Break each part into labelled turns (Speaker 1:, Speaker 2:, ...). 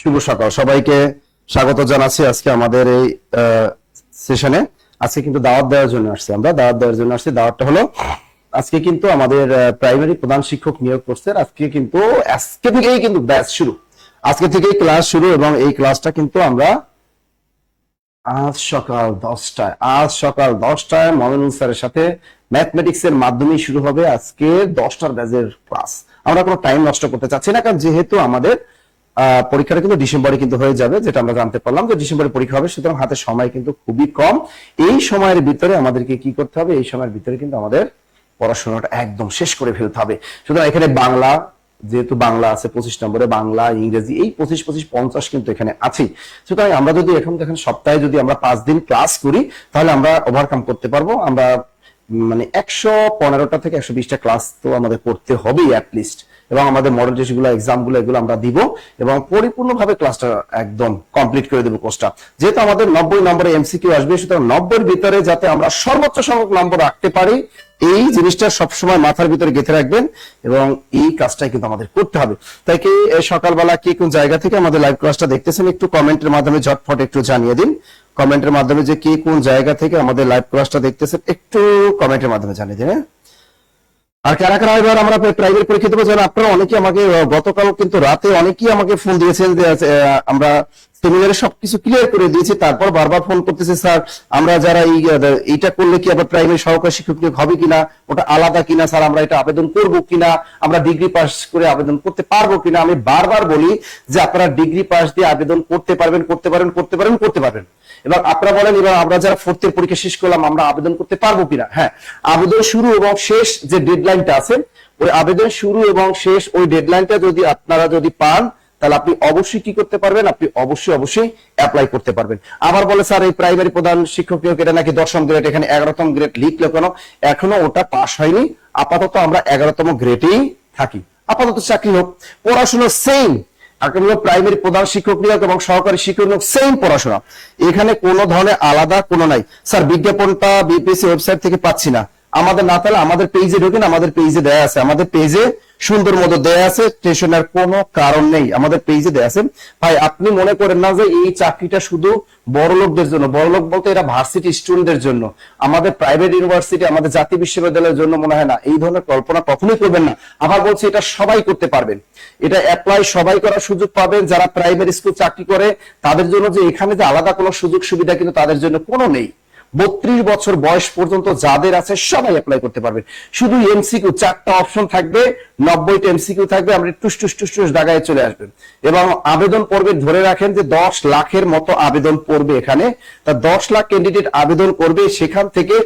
Speaker 1: শুভ সকাল। সবাইকে স্বাগত জানাচ্ছি আজকে আমাদের এই সেশনে আজকে কিন্তু দাওয়াত দেওয়ার জন্য আসছি আমরা। দাওয়াত দেওয়ার জন্য আসছি। দাওয়াতটা হলো, আজকে কিন্তু আমাদের প্রাইমারি প্রধান শিক্ষক নিয়োগ কোর্সের আজকে কিন্তু, আজকে থেকেই কিন্তু ব্যাচ শুরু। আজকে থেকেই ক্লাস শুরু এবং এই ক্লাসটা কিন্তু আমরা আজ সকাল দশটায়, আজ সকাল দশটায় মমিনুল স্যারের সাথে ম্যাথমেটিক্স এর মাধ্যমে শুরু হবে আজকে দশটার ব্যাচের ক্লাস আমরা কোনো টাইম নষ্ট করতে চাচ্ছি না, কারণ যেহেতু আমাদের পরীক্ষাটা কিন্তু ডিসেম্বরে কিন্তু হয়ে যাবে, যেটা আমরা জানতে পারলাম যে ডিসেম্বরে পরীক্ষা হবে, সুতরাং হাতে সময় কিন্তু খুবই কম। এই সময়ের ভিতরে আমাদেরকে কি করতে হবে? এই সময়ের ভিতরে কিন্তু আমাদের পড়াশোনাটা একদম শেষ করে ফেলতে হবে। সুতরাং এখানে বাংলা, যেহেতু বাংলা আছে পঁচিশ নম্বরে, বাংলা, ইংরেজি, এই পঁচিশ পঁচিশ, পঞ্চাশ কিন্তু এখানে আছেই। সুতরাং আমরা যদি এখন দেখেন, সপ্তাহে যদি আমরা পাঁচ দিন ক্লাস করি, তাহলে আমরা ওভারকাম করতে পারব। আমরা মানে একশো পনেরোটা থেকে একশো বিশটা ক্লাস তো আমাদের করতে হবেই অ্যাটলিস্ট এবং আমাদের মডেল এক্সামগুলো এগুলো আমরা দিব এবং পরিপূর্ণভাবে ক্লাসটা একদম কমপ্লিট করে দেবো কোর্সটা যেহেতু আমাদের নব্বই নম্বরে এমসিকিউ আসবে, সুতরাং নব্বইয়ের ভিতরে যাতে আমরা সর্বোচ্চ সংখ্যক নম্বর রাখতে পারি, এই জিনিসটা সবসময় মাথার ভিতরে গেঁথে রাখবেন এবং এই কাজটাই কিন্তু আমাদের করতে হবে। তাই কি সকালবেলা কি কোন জায়গা থেকে আমাদের লাইভ ক্লাসটা দেখতেছেন একটু কমেন্টের মাধ্যমে ঝটফট একটু জানিয়ে দিন। কমেন্টের মাধ্যমে যে কে কোন জায়গা থেকে আমাদের লাইভ ক্লাসটা দেখতেছেন একটু কমেন্টের মাধ্যমে জানিয়ে দিন হ্যাঁ? আর কারা কারা এবার আমরা প্রাইভেট পরীক্ষা দেবো? আপনারা অনেকে আমাকে গতকাল কিন্তু রাতে অনেকেই আমাকে ফোন দিয়েছেন যে আমরা সেমিনারে সবকিছু ক্লিয়ার করে দিয়েছি, তারপর বারবার ফোন করতেছে, স্যার, আমরা যারা এই এইটা করলে কি আবার প্রাইমারি সহকারী শিক্ষক নিয়োগ হবে কিনা? ওটা আলাদা কিনা? স্যার, আমরা এটা আবেদন করব কিনা? আমরা ডিগ্রি পাস করে আবেদন করতে পারব কিনা? আমি বারবার বলি যে, আপনারা ডিগ্রি পাস দিয়ে আবেদন করতে পারবেন, করতে পারেন করতে পারেন করতে পারবেন। এবং আপনারা বলেন, এবার আমরা যারা ফোর্থের পরীক্ষা শেষ করলাম, আমরা আবেদন করতে পারব কিনা? হ্যাঁ আবেদন শুরু এবং শেষ যে ডেডলাইনটা আছে, ওই আবেদন শুরু এবং শেষ ওই ডেডলাইনটা যদি আপনারা যদি পান তাহলে আপনি অবশ্যই কি করতে পারবেন? আপনি অবশ্যই অবশ্যই অ্যাপ্লাই করতে পারবেন। আবার বলে, স্যার, এই প্রাইমারি প্রধান শিক্ষক নিয়োগ, এটা নাকি দশম গ্রেড এখানে এগারোতম গ্রেড লিখলো কেন? এখনও ওটা পাস হয়নি। আপাতত আমরা এগারোতম গ্রেডেই থাকি। আপাতত চাকরি হোক, পড়াশোনা সেম প্রাইমারি প্রধান শিক্ষক নিয়োগ এবং সহকারী শিক্ষক নিয়োগ সেম পড়াশোনা। এখানে কোনো ধরনের আলাদা কোনো নাই। স্যার, বিজ্ঞাপনটা বিপিএসসি ওয়েবসাইট থেকে পাচ্ছি না। আমাদের না তাহলে আমাদের পেজে ঢোকেন আমাদের পেজে দেয়া আছে। আমাদের পেজে সুন্দর মতো দেয়া আছে স্টেশনের কোনো কারণ নেই। আমাদের পেজে দেয়া আছে। ভাই, আপনি মনে করেন না যে এই চাকরিটা শুধু বড় লোকদের জন্য? বড় লোক বলতে এরা ভার্সিটি স্টুডেন্টদের জন্য। আমাদের প্রাইভেট ইউনিভার্সিটি আমাদের জাতীয় বিশ্ববিদ্যালয়ের জন্য মনে হয় না। এই ধরনের কল্পনা কখনোই করবেন না। আবার বলছি, এটা সবাই করতে পারবেন। এটা অ্যাপ্লাই সবাই করার সুযোগ পাবেন। যারা প্রাইমারি স্কুল চাকরি করে, তাদের জন্য যে এখানে যে আলাদা কোনো সুযোগ সুবিধা কিন্তু তাদের জন্য কোনো নেই। বত্রিশ বছর বয়স পর্যন্ত যাদের আছে সবাই অ্যাপ্লাই করতে পারবেন শুধু এমসিকিউ চারটা অপশন থাকবে, নব্বইটা এমসিকিউ থাকবে আপনি টুস টুস টুস টুস দাগায় চলে আসবেন এবং আবেদন পর্বে ধরে রাখেন যে দশ লাখের মতো আবেদন পড়বে এখানে। তা দশ লাখ ক্যান্ডিডেট আবেদন করবে, সেখান থেকে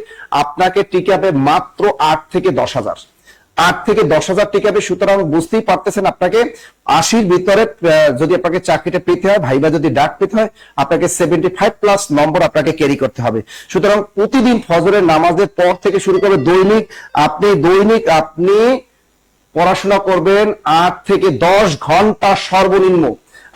Speaker 1: আপনাকে টিকে মাত্র আট থেকে দশ হাজার। আট থেকে দশ হাজার টিকাবে সুতরাং বুঝতেই পারতেছেন আপনাকে আশির ভিতরে যদি আপনাকে চাকরিটা পেতে হয়, ভাইবা যদি ডাক পেতে হয়, আপনাকে সেভেন্টি ফাইভ প্লাস নম্বর আপনাকে ক্যারি করতে হবে। সুতরাং প্রতিদিন ফজরের নামাজের পর থেকে শুরু করে দৈনিক। আপনি দৈনিক, আপনি পড়াশোনা করবেন আট থেকে দশ ঘণ্টা সর্বনিম্ন।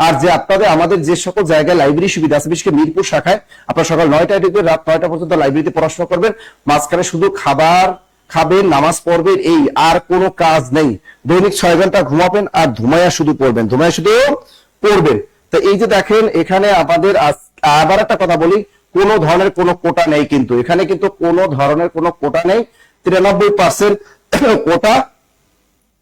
Speaker 1: আর যে আপনাদের, আমাদের যে সকল জায়গায় লাইব্রেরি সুবিধা আছে, বিশেষ করে মিরপুর শাখায়, আপনার সকাল নয়টায় ঢুকবেন, রাত নয়টা পর্যন্ত লাইব্রেরিতে পড়াশোনা করবেন। মাঝখানে শুধু খাবার খাবেন, নামাজ পড়বেন, এই আর কোনো কাজ নেই। দৈনিক ছয় ঘণ্টা ঘুমাবেন আর ধুমায়া শুধু পড়বেন। ধুমায়া শুধু পড়বেন। তো এই যে দেখেন, এখানে আমাদের আবার একটা কথা বলি, কোনো ধরনের কোনো কোটা নেই কিন্তু। এখানে কিন্তু কোনো ধরনের কোনো কোটা নেই। তিরানব্বই পার্সেন্ট কোটা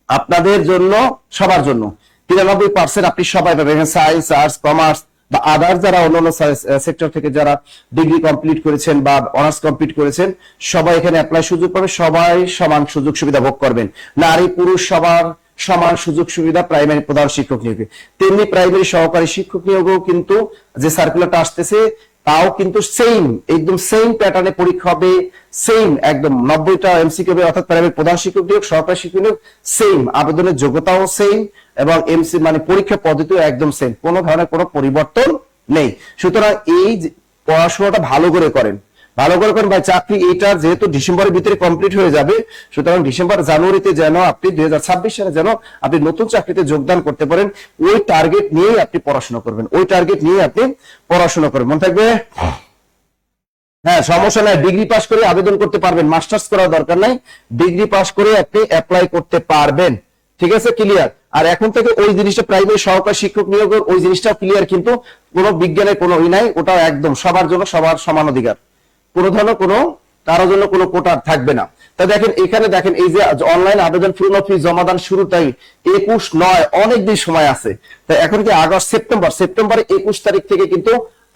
Speaker 1: আপনাদের জন্য, সবার জন্য। তিরানব্বই পার্সেন্ট আপনি সবাই পাবেন। সায়েন্স আর্টস কমার্স বা আদার যারা অন্যান্য সেক্টর থেকে যারা ডিগ্রি কমপ্লিট করেছেন বা অনার্স কমপ্লিট করেছেন, সবাই এখানে অ্যাপ্লাই সুযোগ পাবে, সবাই সমান সুযোগ সুবিধা ভোগ করবেন। নারী, পুরুষ সবার সমান সুযোগ সুবিধা প্রাইমারি প্রধান শিক্ষক নিয়োগে। তেমনি প্রাইমারি সহকারী শিক্ষক নিয়োগেও কিন্তু যে সার্কুলারটা আসতেছে তাও কিন্তু সেম একদম সেম প্যাটার্নে পরীক্ষা হবে সেম একদম নব্বইটা এমসিকিউ হবে, অর্থাৎ প্রাইভেট প্রধান শিক্ষক নিয়োগ, সহকারী শিক্ষক নিয়োগ সেম আবেদনের যোগ্যতাও সেম এবং এমসি মানে পরীক্ষা পদ্ধতিও একদম সেম কোনো ধরনের কোনো পরিবর্তন নেই। সুতরাং এই পড়াশোনাটা ভালো করে করেন ভালো করে করেন ভাই, চাকরি এটা যেহেতু ডিসেম্বরের ভিতরে কমপ্লিট হয়ে যাবে, সুতরাং ডিসেম্বর জানুয়ারিতে যেন আপনি দুই সালে যেন আপনি নতুন চাকরিতে যোগদান করতে পারেন, ওই টার্গেট নিয়েই আপনি পড়াশোনা করবেন, ওই টার্গেট নিয়ে আপনি পড়াশোনা করবেন। মনে থাকবে? হ্যাঁ সমস্যা নাই, ডিগ্রি পাস করে আবেদন করতে পারবেন, মাস্টার্স করার দরকার নাই, ডিগ্রি পাস করে আপনি অ্যাপ্লাই করতে পারবেন। ঠিক আছে ক্লিয়ার আর এখন থেকে ওই জিনিসটা প্রাইমারি সহকারী শিক্ষক নিয়োগের ওই জিনিসটা ক্লিয়ার কিন্তু কোনো বিজ্ঞানের কোনো ই নাই ওটা একদম সবার জন্য সবার সমান অধিকার। কোনো ধরনের কোনো কারোর জন্য কোনো কোটা থাকবে না। তা দেখেন, এখানে দেখেন, এই যে অনলাইন আবেদন পূর্ণ ফি জমাদান শুরু, তাই একুশ নয় অনেক দিন সময় আছে। তাই এখন কি আগস্ট, সেপ্টেম্বর? সেপ্টেম্বর একুশ তারিখ থেকে কিন্তু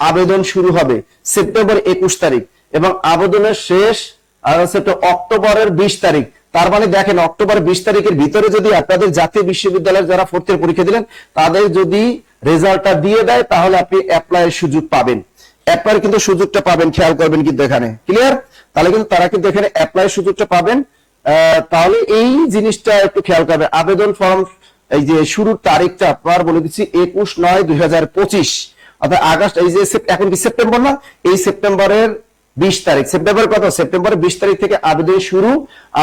Speaker 1: আবেদন শুরু হবে। সেপ্টেম্বর একুশ তারিখ এবং আবেদনের শেষ অক্টোবরের বিশ তারিখ। তার মানে দেখেন, অক্টোবর বিশ তারিখের ভিতরে যদি আপনাদের জাতীয় বিশ্ববিদ্যালয়ের যারা ফোর্থ ইয়ার পরীক্ষা দিলেন, তাদের যদি রেজাল্টটা দিয়ে দেয়, তাহলে আপনি অ্যাপ্লাইয়ের সুযোগ পাবেন। অ্যাপ্লাই কিন্তু সুযোগটা পাবেন, খেয়াল করবেন কিন্তু এখানে। ক্লিয়ার তাহলে কিন্তু তারা কিন্তু এখানে অ্যাপ্লাই সুযোগটা পাবেন। তাহলে এই জিনিসটা একটু খেয়াল করবেন। আবেদন ফর্ম এই যে শুরুর তারিখটা আপনার বলে দিচ্ছি, একুশ নয় দুই অর্থাৎ আগস্ট, এই যে এখন কি সেপ্টেম্বর না? এই সেপ্টেম্বরের বিশ তারিখ। সেপ্টেম্বর কত সেপ্টেম্বরের বিশ তারিখ থেকে আবেদন শুরু।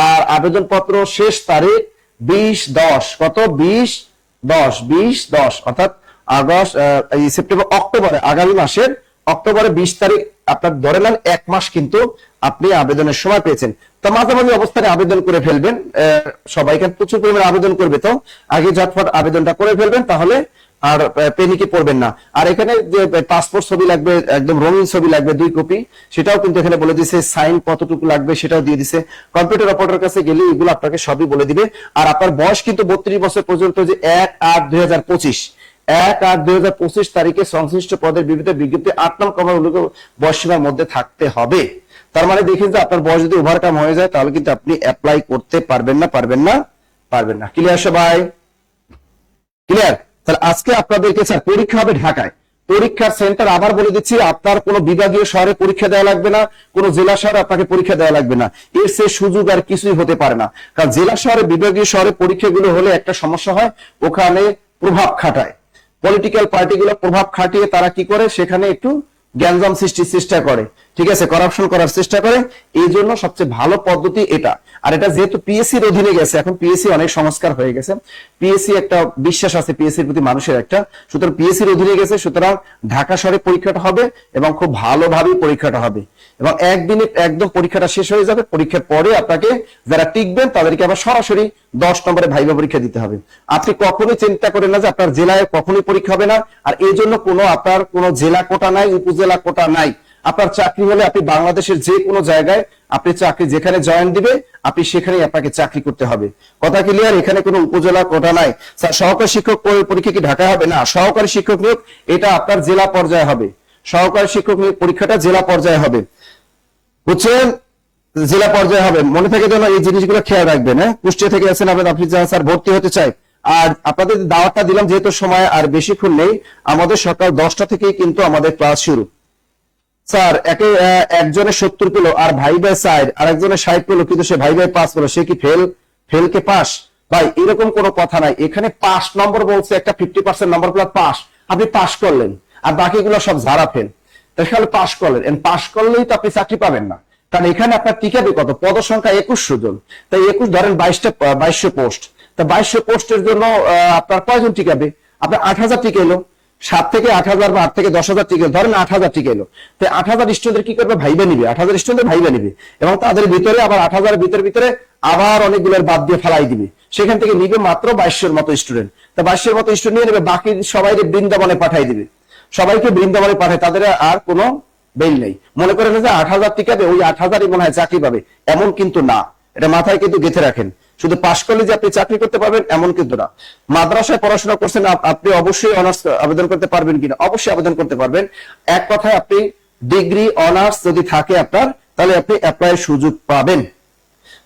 Speaker 1: আর আবেদন পত্র শেষ তারিখ বিশ দশ। কত? বিশ দশ বিশ দশ। অর্থাৎ আগস্ট এই সেপ্টেম্বর অক্টোবরে, আগামী মাসের অক্টোবরের বিশ তারিখ আপনার ধরে নেন এক মাস কিন্তু আপনি আবেদনের সময় পেয়েছেন। তো মাঝামাঝি অবস্থানে আবেদন করে ফেলবেন। আহ, সবাই প্রচুর পরিমাণে আবেদন করবে তো। আগে ঝটফট আবেদনটা করে ফেলবেন তাহলে আর পেনিকে পড়বেন না। আর এখানে যে পাসপোর্ট ছবি লাগবে একদম রঙিন ছবি লাগবে দুই কপি সেটাও কিন্তু এখানে বলে দিছে সাইন কতটুকু লাগবে সেটাও দিয়ে দিছে। কম্পিউটার অপারেটর কাছে গেলে এগুলো আপনাকে সবই বলে দিবে। আর আপনার বয়স কিন্তু বত্রিশ বছর পর্যন্ত যে এক আট দুই হাজার পঁচিশ। এক আট দুই হাজার পঁচিশ তারিখে সংশ্লিষ্ট পদের বিবিধ বিজ্ঞপ্তি আট নং কমার বয়স সীমার মধ্যে থাকতে হবে। তার মানে দেখেন যে আপনার বয়স যদি ওভারকাম হয়ে যায়, তাহলে কিন্তু আপনি অ্যাপ্লাই করতে পারবেন না পারবেন না পারবেন না। ক্লিয়ার সবাই ক্লিয়ার তাহলে আজকে আপনাদেরকে স্যার পরীক্ষা হবে ঢাকায়। পরীক্ষার সেন্টার আবার বলে দিচ্ছি, আপনার কোনো বিভাগীয় শহরে পরীক্ষা দেওয়া লাগবে না, কোনো জেলা শহরে আপনাকে পরীক্ষা দেওয়া লাগবে না। এর সে সুযোগ আর কিছুই হতে পারে না। কারণ জেলা শহরে বিভাগীয় শহরে পরীক্ষাগুলো হলে একটা সমস্যা হয়, ওখানে প্রভাব খাটায়। পলিটিক্যাল পার্টিগুলো প্রভাব খাটিয়ে তারা কি করে? সেখানে একটু গ্যাঞ্জাম সৃষ্টির চেষ্টা করে। ঠিক আছে করাপশন করার চেষ্টা করে। এই জন্য সবচেয়ে ভালো পদ্ধতি এটা। আর এটা যেহেতু পিএসসির অধীনে গেছে, এখন পিএসসি অনেক সংস্কার হয়ে গেছে। পিএসসি একটা বিশ্বাস আছে পিএসসির প্রতি মানুষের একটা। সুতরাং পিএসসির অধীনে গেছে, সুতরাং ঢাকা শহরে পরীক্ষাটা হবে এবং খুব ভালোভাবেই পরীক্ষাটা হবে। এবং একদিনে একদম পরীক্ষাটা শেষ হয়ে যাবে, পরীক্ষার পরে আপনাকে যারা টিকবেন তাদেরকে আবার সরাসরি দশ নম্বরে ভাইবা পরীক্ষা দিতে হবে। আপনি কখনোই চিন্তা করেন না যে আপনার জেলায় কখনোই পরীক্ষা হবে না। আর এই জন্য কোনো আপনার কোনো জেলা কোটা নাই, উপজেলা কোটা নাই। আপনার চাকরি হলে আপনি বাংলাদেশের যে কোনো জায়গায় আপনি চাকরি যেখানে জয়েন দিবে, আপনি সেখানেই আপনাকে চাকরি করতে হবে। কথা ক্লিয়ার এখানে কোনো উপজেলা কোটা নাই। স্যার, সহকারী শিক্ষক পরি- পরীক্ষা কি ঢাকায় হবে? না, সহকারী শিক্ষক নিয়োগ, এটা আপনার জেলা পর্যায়ে হবে। সহকারী শিক্ষক নিয়োগ পরীক্ষাটা জেলা পর্যায়ে হবে। বুঝছেন? জেলা পর্যায়ে হবে। মনে থাকে যেন এই জিনিসগুলো খেয়াল রাখবেন হ্যাঁ? কুষ্টিয়া থেকে আছেন আপনার আপনি যারা স্যার, ভর্তি হতে চাই। আর আপনাদের দাওয়াতটা দিলাম, যেহেতু সময় আর বেশিক্ষণ নেই, আমাদের সকাল দশটা থেকেই কিন্তু আমাদের ক্লাস শুরু। স্যার, একে একজনের সত্তর পেল আর ভাই ভাই সাইড আর একজনের ষাট পেল কিন্তু সে ভাই ভাই পাস পেল সে কি ফেল ফেল কে পাস ভাই, এরকম কোনো কথা নাই। এখানে পাস নম্বর বলছে একটা ফিফটি পার্সেন্ট নম্বর প্লাস পাস আপনি পাস করলেন, আর বাকিগুলো সব ঝাড়া ফেল তাহলে পাস করলেন। পাস করলেই তো আপনি চাকরি পাবেন না। কারণ এখানে আপনার টিকাবে কত? পদ সংখ্যা একুশশো জন। তাই একুশ ধরেন বাইশটা, বাইশশো পোস্ট তা বাইশশো পোস্টের জন্য আপনার কয়জন টিকাবে আপনার আট হাজার টিকা এলো। সাত থেকে আট হাজার বা আট থেকে দশ হাজার টিকা ধরেন আট হাজার টিকা এলো। তো আট হাজার স্টুডেন্টের কি করবে? ভাইবা নিবে। আট হাজার স্টুডেন্ট ভাইবা নিবে। এবং তাদের ভিতরে আবার আট হাজারের ভিতরে ভিতরে আবার অনেকগুলোর বাদ দিয়ে ফেলাই দিবে। সেখান থেকে নিবে মাত্র বাইশের মতো স্টুডেন্ট তা বাইশের মতো স্টুডেন্ট নিয়ে নেবে, বাকি সবাই বৃন্দাবনে পাঠাই দিবে। সবাইকে বৃন্দাবনে পাঠায়, তাদের আর কোনো বেল নেই। মনে করেন যে আট হাজার টিকাবে ওই আট হাজারই মনে হয় চাকরি পাবে। এমন কিন্তু না। এটা মাথায় কিন্তু গেঁথে রাখেন। শুধু পাশ করলে যে আপনি চাকরি করতে পারবেন, এমন কিন্তু না। মাদ্রাসায় পড়াশোনা করছেন আপনি অবশ্যই অনার্স আবেদন করতে পারবেন কিনা? অবশ্যই আবেদন করতে পারবেন। এক কথায় আপনি ডিগ্রি অনার্স যদি থাকে আপনার, তাহলে আপনি অ্যাপ্লাইয়ের সুযোগ পাবেন।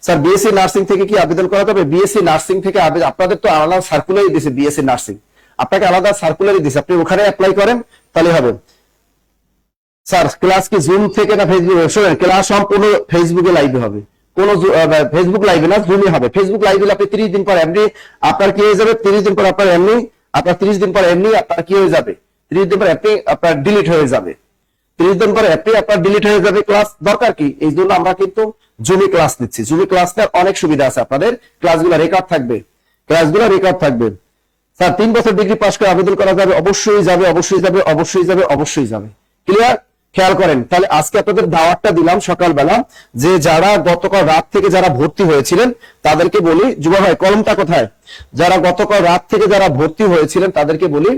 Speaker 1: স্যার বিএসসি নার্সিং থেকে কি আবেদন করা যাবে? বিএসসি নার্সিং থেকে আপনাদের তো আলাদা সার্কুলারই দিয়েছে বিএসসি নার্সিং আপনাকে আলাদা সার্কুলারই দিয়েছে আপনি ওখানে অ্যাপ্লাই করেন, তাহলে হবে। স্যার ক্লাস কি জুম থেকে না ফেসবুক ক্লাস সম্পূর্ণ ফেসবুকে লাইভে হবে। কোন ফেসবুক লাইভে না জুমে হবে। ফেসবুক লাইভে আপনি তিরিশ দিন পর এমনি আপনার কি হয়ে যাবে? তিরিশ দিন পর আপনার এমনি, আপনার তিরিশ দিন পর এমনি আপনার কি হয়ে যাবে? তিরিশ দিন পর অ্যাপটি আপনার ডিলিট হয়ে যাবে। তিরিশ দিন পর অ্যাপটি আপনার ডিলিট হয়ে যাবে। ক্লাস দরকার কি? এই জন্য আমরা কিন্তু জুমি ক্লাস নিচ্ছি। জুমি ক্লাসটার অনেক সুবিধা আছে আপনাদের। ক্লাসগুলো রেকর্ড থাকবে। ক্লাসগুলো রেকর্ড থাকবে। স্যার, তিন বছর ডিগ্রি পাস করে আবেদন করা যাবে। অবশ্যই যাবে অবশ্যই যাবে অবশ্যই যাবে অবশ্যই যাবে। ক্লিয়ার খেয়াল করেন, তাহলে আজকে আপনাদের দাওয়াতটা দিলাম সকালবেলা যে যারা গতকাল রাত থেকে যারা ভর্তি হয়েছিলেন, তাদেরকে বলি, যুবা ভাই, কলমটা কোথায়? যারা গতকাল রাত থেকে যারা ভর্তি হয়েছিলেন, তাদেরকে বলি,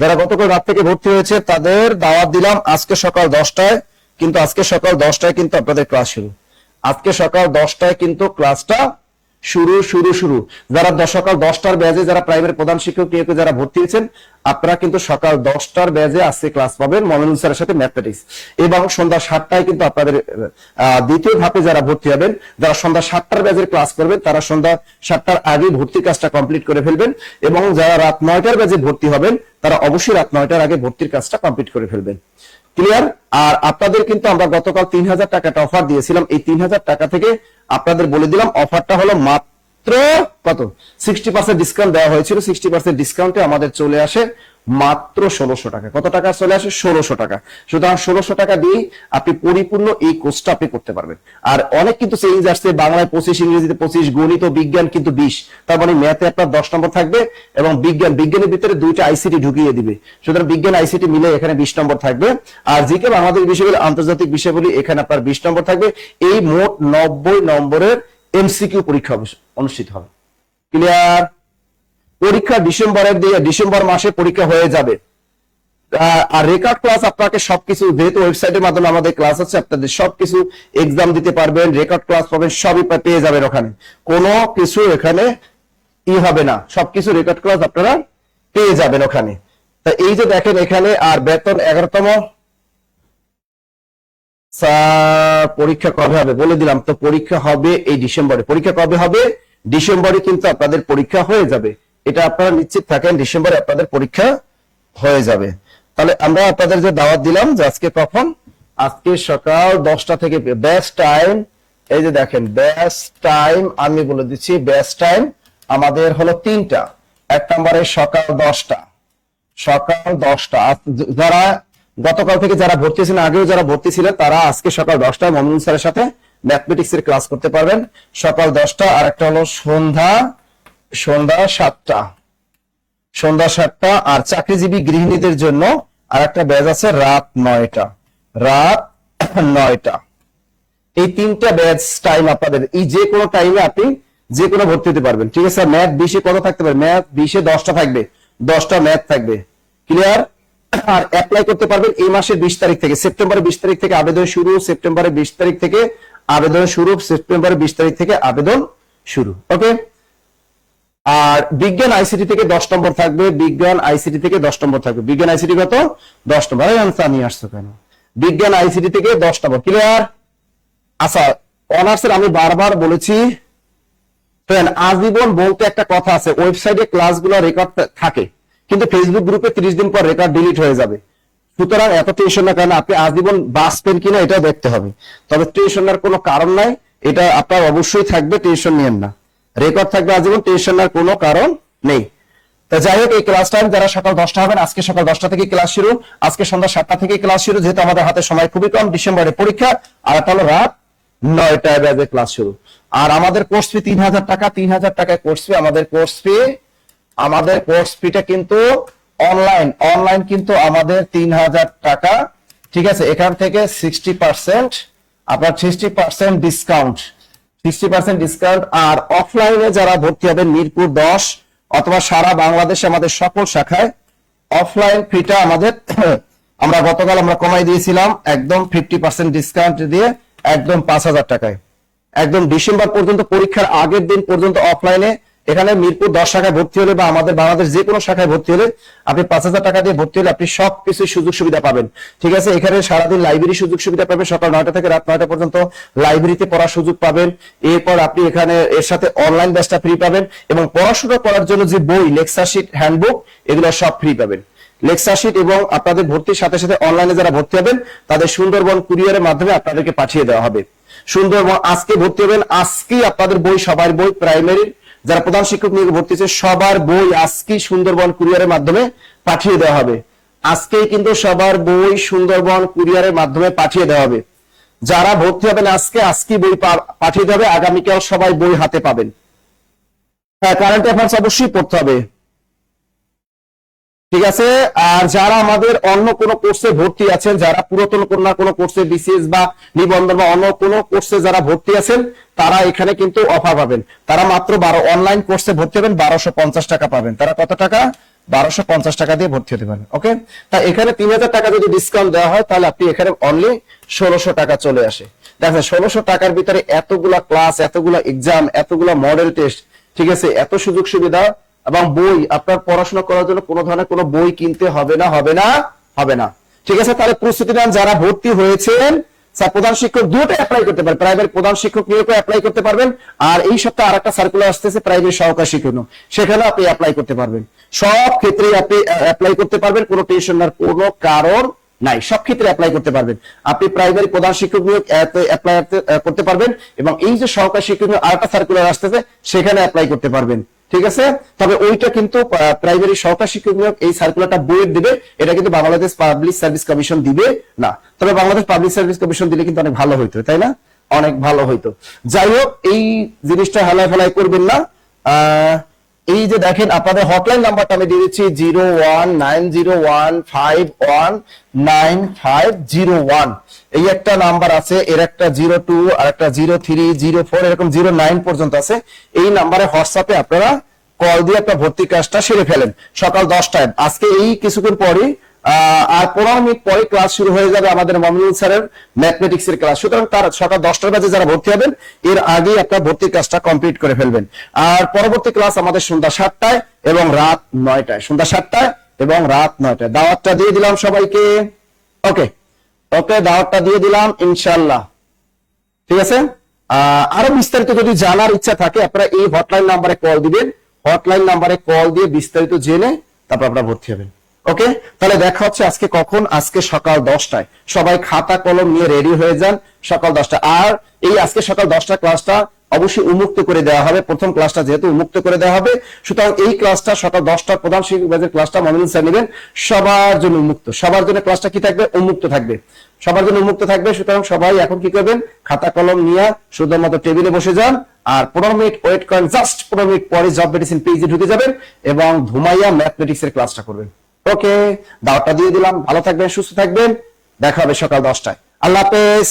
Speaker 1: যারা গতকাল রাত থেকে ভর্তি হয়েছে, তাদের দাওয়াত দিলাম আজকে সকাল দশটায়, কিন্তু আজকে সকাল দশটায় কিন্তু আপনাদের ক্লাস শুরু। আজকে সকাল দশটায় কিন্তু ক্লাসটা শুরু শুরু শুরু। যারা সকাল দশটার ব্যাজে যারা প্রাইমারি প্রধান শিক্ষক নিয়োগে যারা ভর্তি হয়েছেন, আপনারা কিন্তু সকাল দশটার ব্যাজে আজকে ক্লাস পাবেন মনোনয়ন স্যারের সাথে ম্যাথমেটিক্স। এবং সন্ধ্যা সাতটায় কিন্তু আপনাদের দ্বিতীয় ধাপে যারা ভর্তি হবেন, যারা সন্ধ্যা সাতটার ব্যাজের ক্লাস করবেন, তারা সন্ধ্যা সাতটার আগে ভর্তির কাজটা কমপ্লিট করে ফেলবেন। এবং যারা রাত নয়টার ব্যাজে ভর্তি হবেন, তারা অবশ্যই রাত নয়টার আগে ভর্তির কাজটা কমপ্লিট করে ফেলবেন। ক্লিয়ার আর আপনাদের কিন্তু আমরা গতকাল তিন হাজার টাকাটা অফার দিয়েছিলাম। এই তিন হাজার টাকা থেকে আপনাদের বলে দিলাম অফারটা হলো মাত্র কত? সিক্সটি পার্সেন্ট ডিসকাউন্ট দেওয়া হয়েছিল। সিক্সটি পার্সেন্ট ডিসকাউন্টে আমাদের চলে আসে মাত্র ষোলোশো টাকা। কত টাকা চলে আসে? ষোলোশো টাকা। সুতরাং ষোলোশো টাকা দিয়ে আপনি পরিপূর্ণ এই কোর্সটা আপনি করতে পারবেন। আর অনেক কিন্তু চেঞ্জ আসছে। বাংলায় পঁচিশ, ইংরেজিতে পঁচিশ, গণিত, বিজ্ঞান কিন্তু বিশ। তার মানে ম্যাথে আপনার দশ নম্বর থাকবে এবং বিজ্ঞান বিজ্ঞানের ভিতরে দুইটা আইসিটি ঢুকিয়ে দিবে। সুতরাং বিজ্ঞান আইসিটি মিলে এখানে বিশ নম্বর থাকবে। আর জিকে বাংলাদেশ বিষয়গুলি আন্তর্জাতিক বিষয়গুলি এখানে আপনার বিশ নম্বর থাকবে। এই মোট নব্বই নম্বরের এমসিকিউ পরীক্ষা অনুষ্ঠিত হবে। ক্লিয়ার পরীক্ষা ডিসেম্বরের ডিসেম্বর মাসে পরীক্ষা হয়ে যাবে। আর রেকর্ড ক্লাস আপনাকে সবকিছু, যেহেতু ওয়েবসাইটের মাধ্যমে আমাদের ক্লাস আছে, আপনাদের সবকিছু এক্সাম দিতে পারবেন রেকর্ড ক্লাস পাবেন, সবই পেয়ে যাবেন ওখানে। কোনো কিছু এখানে ই হবে না। সবকিছু রেকর্ড ক্লাস আপনারা পেয়ে যাবেন ওখানে। তা এই যে দেখেন এখানে, আর বেতন এগারোতম পরীক্ষা কবে হবে? বলে দিলাম, তো পরীক্ষা হবে এই ডিসেম্বরে। পরীক্ষা কবে হবে? ডিসেম্বরে কিন্তু আপনাদের পরীক্ষা হয়ে যাবে। এটা আপনারা নিশ্চিত থাকেন, ডিসেম্বরে আপনাদের পরীক্ষা হয়ে যাবে। তাহলে আমরা আপনাদের যে দাওয়াত দিলাম যে আজকে কখন আজকে সকাল দশটা থেকে বেস্ট টাইম এই যে দেখেন বেস্ট টাইম আমি বলে দিচ্ছি বেস্ট টাইম আমাদের হলো তিনটা। এক নম্বরে সকাল দশটা। সকাল দশটা। যারা গতকাল থেকে যারা ভর্তি ছিলেন আগেও যারা ভর্তি ছিলেন, তারা আজকে সকাল দশটায় মমিন স্যারের সাথে ম্যাথমেটিক্স এর ক্লাস করতে পারবেন। সকাল দশটা, আর একটা হলো সন্ধ্যা সন্ধ্যা সাতটা। সন্ধ্যা সাতটা, আর চাকরিজীবী গৃহিণীদের জন্য আর একটা ব্যাচ আছে রাত নয়টা। রাত নয়টা। এই তিনটা ব্যাচ টাইম আপনাদের, এই যে কোনো টাইমে আপনি যে কোনো ভর্তি হতে পারবেন। ঠিক আছে ম্যাথ বিশে কত থাকতে পারে? ম্যাথ বিশে দশটা থাকবে। দশটা ম্যাথ থাকবে। ক্লিয়ার আর অ্যাপ্লাই করতে পারবেন এই মাসের বিশ তারিখ থেকে। সেপ্টেম্বরের বিশ তারিখ থেকে আবেদন শুরু, সেপ্টেম্বরের বিশ তারিখ থেকে আবেদন শুরু, সেপ্টেম্বরের বিশ তারিখ থেকে আবেদন শুরু। ওকে? আর বিজ্ঞান আইসিটি থেকে দশ নম্বর থাকবে, বিজ্ঞান আইসিটি থেকে দশ নম্বর থাকবে। বিজ্ঞান আইসিটি কত? দশ নম্বর। আনসার নিয়ে আসছো কেন? বিজ্ঞান আইসিটি থেকে দশ নম্বর। ক্লিয়ার আচ্ছা অনার্সের আমি বারবার বলেছি। আজীবন বলতে একটা কথা আছে ওয়েবসাইটে ক্লাসগুলো রেকর্ড থাকে। কিন্তু ফেসবুক গ্রুপে ত্রিশ দিন পর রেকর্ড ডিলিট হয়ে যাবে। সুতরাং এত টেনশন না, কারণ আপনি আজীবন বাঁচবেন কিনা এটা দেখতে হবে। তবে টেনশনের কোনো কারণ নাই, এটা আপনার অবশ্যই থাকবে টেনশন নিয়েন না। রেকর্ড থাকবে আজীবন টেনশনের কোনো কারণ নেই। যাই হোক, এই ক্লাস টাইম যারা সকাল দশটা হবেন, আজকে সকাল দশটা থেকে ক্লাস শুরু, আজকে সন্ধ্যা সাতটা থেকে ক্লাস শুরু, যেহেতু আমাদের হাতে সময় খুবই কম ডিসেম্বরে পরীক্ষা, আর একটা হলো রাত নয়টায় বাজে ক্লাস শুরু। আর আমাদের কোর্স ফি তিন হাজার টাকা, তিন হাজার টাকায় কোর্স ফি আমাদের কোর্স ফি আমাদের কোর্স ফিটা কিন্তু অনলাইন অনলাইন কিন্তু আমাদের তিন হাজার টাকা। ঠিক আছে, এখান থেকে সিক্সটি পার্সেন্ট আপনার sixty percent discount sixty percent discount আর অফলাইনে যারা ভর্তি হবেন, মিরপুর দশ অথবা সারা বাংলাদেশে আমাদের সকল শাখায় অফলাইন ফিটা আমাদের আমরা গতকাল আমরা কমাই দিয়েছিলাম, একদম ফিফটি পার্সেন্ট ডিসকাউন্ট দিয়ে একদম পাঁচ হাজার টাকায়। একদম ডিসেম্বর পর্যন্ত, পরীক্ষার আগের দিন পর্যন্ত অফলাইনে এখানে মিরপুর দশ শাখায় ভর্তি হলে বা আমাদের বাংলাদেশ যে কোনো শাখায় ভর্তি হলে আপনি পাঁচ হাজার টাকা দিয়ে ভর্তি হলে আপনি সব কিছু সুযোগ সুবিধা পাবেন। ঠিক আছে? এখানে সারাদিন লাইব্রেরি সুযোগ সুবিধা পাবেন। সকাল নয়টা থেকে রাত নয়টা পর্যন্ত লাইব্রেরিতে পড়ার সুযোগ পাবেন। এরপর আপনি এখানে এর সাথে অনলাইন ব্যাচটা ফ্রি পাবেন এবং পড়াশোনা করার জন্য যে বই লেকচার শিট হ্যান্ডবুক এগুলো সব ফ্রি পাবেন। লেকচার শিট এবং আপনাদের ভর্তির সাথে সাথে অনলাইনে যারা ভর্তি হবেন, তাদের সুন্দরবন কুরিয়ারের মাধ্যমে আপনাদেরকে পাঠিয়ে দেওয়া হবে। সুন্দরবন আজকে ভর্তি হবেন। আজকেই আপনাদের বই, সবার বই প্রাইমারি যারা প্রধান শিক্ষক নিয়োগ ভর্তি হচ্ছে সবার বই আজকেই সুন্দরবন কুরিয়ারের মাধ্যমে পাঠিয়ে দেওয়া হবে। আজকেই কিন্তু সবার বই সুন্দরবন কুরিয়ারের মাধ্যমে পাঠিয়ে দেওয়া হবে। যারা ভর্তি হবেন আজকে আজকে বই পাঠিয়ে দেবে আগামীকাল সবাই বই হাতে পাবেন। হ্যাঁ কারেন্ট অ্যাফেয়ার্স অবশ্যই পড়তে হবে। ঠিক আছে? আর যারা আমাদের অন্য কোনো কোর্সে ভর্তি আছেন, যারা পুরাতন কোনো না কোনো কোর্সে বিসিএস বা নিবন্ধন বা অন্য কোনো কোর্সে যারা ভর্তি আছেন, তারা এখানে কিন্তু অফার পাবেন। তারা মাত্র বারো অনলাইন কোর্সে ভর্তি হবেন, বারোশো পঞ্চাশ টাকা পাবেন। তারা কত টাকা? বারোশো পঞ্চাশ টাকা দিয়ে ভর্তি হতে পারেন ওকে তা এখানে তিন হাজার টাকা যদি ডিসকাউন্ট দেওয়া হয়, তাহলে আপনি এখানে অনলি ষোলোশো টাকা চলে আসে। দেখেন, ষোলোশো টাকার ভিতরে এতগুলা ক্লাস এতগুলা এক্সাম এতগুলা মডেল টেস্ট ঠিক আছে? এত সুযোগ সুবিধা এবং বই, আপনার পড়াশোনা করার জন্য কোনো ধরনের কোনো বই কিনতে হবে না হবে না হবে না। ঠিক আছে, তাহলে প্রস্তুতি নেন, যারা ভর্তি হয়েছেন, স্যার, প্রধান শিক্ষক দুটো অ্যাপ্লাই করতে পারেন। প্রাইভেট প্রধান শিক্ষক নিয়োগে অ্যাপ্লাই করতে পারবেন। আর এই সপ্তাহে আরেকটা সার্কুলার আসতেছে প্রাইভেট সহকারী শিক্ষক। সেখানেও আপনি অ্যাপ্লাই করতে পারবেন। সব ক্ষেত্রে আপনি অ্যাপ্লাই করতে পারবেন, কোনো টেনশন নেওয়ার কোনো কারণ নাই। সব ক্ষেত্রে অ্যাপ্লাই করতে পারবেন। আপনি প্রাইমারি প্রধান শিক্ষক নিয়োগ অ্যাপ্লাই করতে পারবেন। এবং এই যে সহকারী শিক্ষক নিয়োগ সার্কুলার আসতেছে, সেখানে অ্যাপ্লাই করতে পারবেন। ঠিক আছে? তবে ওইটা কিন্তু প্রাইমারি সহকার শিক্ষক নিয়োগ এই সার্কুলারটা বইয়ের দেবে। এটা কিন্তু বাংলাদেশ পাবলিক সার্ভিস কমিশন দিবে না। তবে বাংলাদেশ পাবলিক সার্ভিস কমিশন দিলে কিন্তু অনেক ভালো হইতো তাই না? অনেক ভালো হইতো। যাই হোক এই জিনিসটা হেলায় ফেলাই করবেন না। আহ, এই যে দেখেন, আপনাদের হটলাইন নাম্বারটা আমি দিয়ে দিচ্ছি zero one nine zero one five one nine five zero one এই একটা নাম্বার আছে, এর একটা জিরো টু আর একটা জিরো থ্রি জিরো ফোর এরকম জিরো নাইন পর্যন্ত আছে। এই নাম্বারে হোয়াটসঅ্যাপে আপনারা কল দিয়ে একটা ভর্তি কাজটা সেরে ফেলেন। সকাল দশটায়। আজকে এই কিছুক্ষণ পরে আর পনেরো মিনিট পরে ক্লাস শুরু হয়ে যাবে আমাদের মমিনুল স্যারের ম্যাথমেটিক্স এর ক্লাস সুতরাং তার সকাল দশটার বাজে যারা ভর্তি হবেন, এর আগেই আপনার ভর্তির কাজটা কমপ্লিট করে ফেলবেন। আর পরবর্তী ক্লাস আমাদের সন্ধ্যা সাতটায় এবং রাত নয়টায়। সন্ধ্যা সাতটায় এবং রাত নয়টায়। দাওয়াতটা দিয়ে দিলাম সবাইকে। ওকে ওকে দাওয়াতটা দিয়ে দিলাম ইনশাল্লাহ ঠিক আছে? আরও বিস্তারিত যদি জানার ইচ্ছা থাকে, আপনারা এই হটলাইন নাম্বারে কল দিবেন। হটলাইন নাম্বারে কল দিয়ে বিস্তারিত জেনে তারপর আপনারা ভর্তি হবেন। ওকে তাহলে দেখা হচ্ছে আজকে কখন? আজকে সকাল দশটায়। সবাই খাতা কলম নিয়ে রেডি হয়ে যান সকাল দশটা। আর এই আজকে সকাল দশটা ক্লাসটা অবশ্যই উন্মুক্ত করে দেওয়া হবে। প্রথম ক্লাসটা যেহেতু উন্মুক্ত করে দেওয়া হবে, সুতরাং এই ক্লাসটা সকাল দশটার প্রধান শিক্ষক ক্লাসটা মমিনুল স্যার নেবেন। সবার জন্য উন্মুক্ত। সবার জন্য ক্লাসটা কি থাকবে? উন্মুক্ত থাকবে। সবার জন্য উন্মুক্ত থাকবে, সুতরাং সবাই এখন কি করবেন? খাতা কলম নিয়ে শুধুমাত্র টেবিলে বসে যান। আর পনেরো মিনিট ওয়েট করেন। জাস্ট পনেরো মিনিট পরে জব মেডিসিন পেজে ঢুকে যাবেন এবং ধুমাইয়া ম্যাথমেটিক্স এর ক্লাসটা করবেন। ওকে দাওয়াতটা দিয়ে দিলাম। ভালো থাকবেন সুস্থ থাকবেন। দেখা হবে সকাল দশটায়। আল্লাহ হাফেজ।